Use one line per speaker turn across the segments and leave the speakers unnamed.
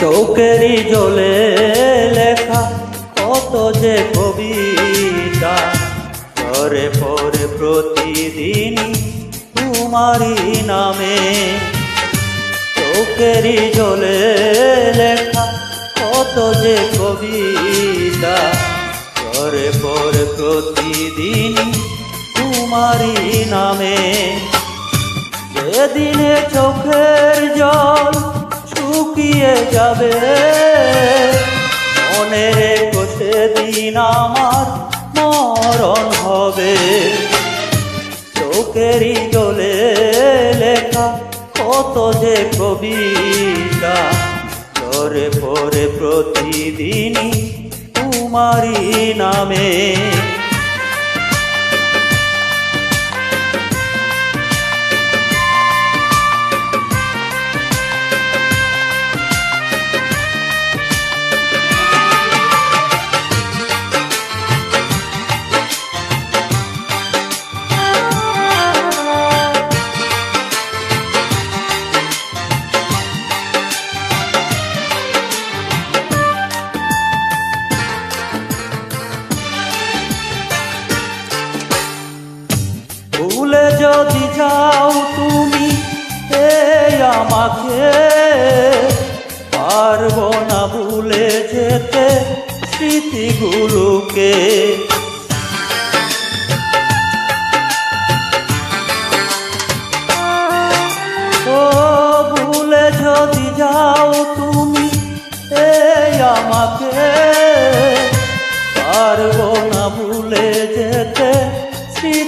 চৌকেরই জলে লেখা কত যে কবিতা। পরে পরে প্রতিদিন তোমারই নামে চৌকেরই জলে লেখা কত যে কবিতা। পরে পরে প্রতিদিন তোমারই নামে। যেদিনে চোখের জল শুকিয়ে যাবে। মনে রেখো সেদিন আমার মরণ হবে। চোখেরই জলে লেখা কত যে কবিতা পরে পরে প্রতিদিনই তোমারই নামে। যদি যাও তুমি এই আমাকে পারব না ভুলে যেতে স্মৃতিগুলোকে। ও ভুলে যদি যাও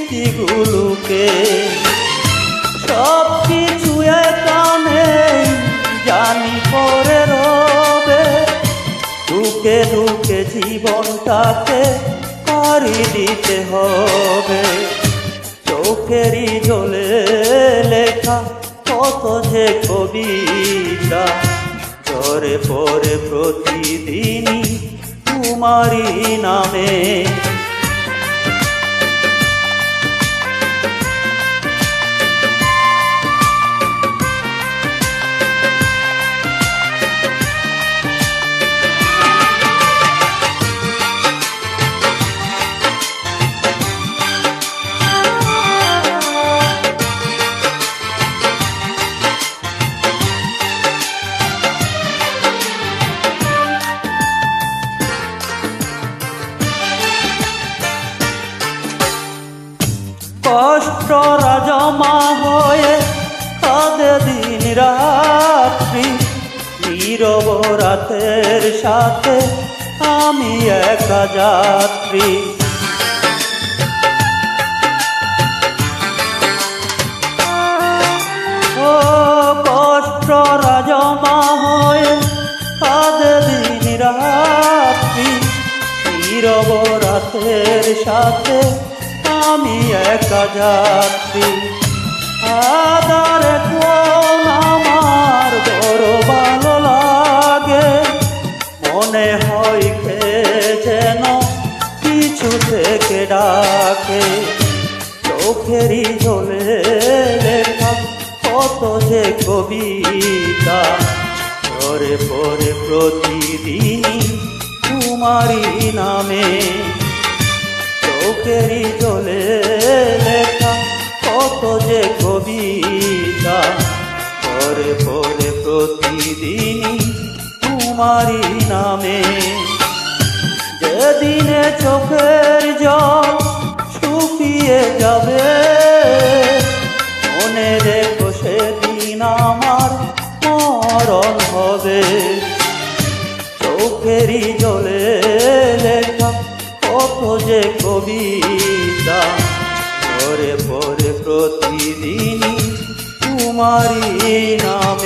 স্মৃতিগুলোকে সব কিছু কানে জানি পরে রবে। দুকে দুকে জীবনটাকে পারি দিতে হবে। চোখেরই জলে লেখা কত যে কবিতা পরে পরে প্রতিদিনই তোমারই নামে। রাতের সাথে আমি একা যাত্রী। ও কষ্টরা জমা হয়ে দিন রাত্রি। নীরব রাতের সাথে আমি একা যাত্রী। আদার কোন আমার বড় ভালো মনে হয় কে যেন কিছু থেকে ডাকে। চোখেরই জলে লেখা কত যে কবিতা। পরে পরে প্রতিদিনই তোমারই নামে। চোখেরই জলে লেখা কত যে কবিতা। পরে পরে প্রতিদিনই তোমারই নামে। যেদিনে চোখের জল শুকিয়ে যাবে, মনে রেখো সেদিন আমার মরণ হবে। চোখেরই জলে লেখা কত যে কবিতা পরে পরে প্রতিদিনই তোমারই নাম।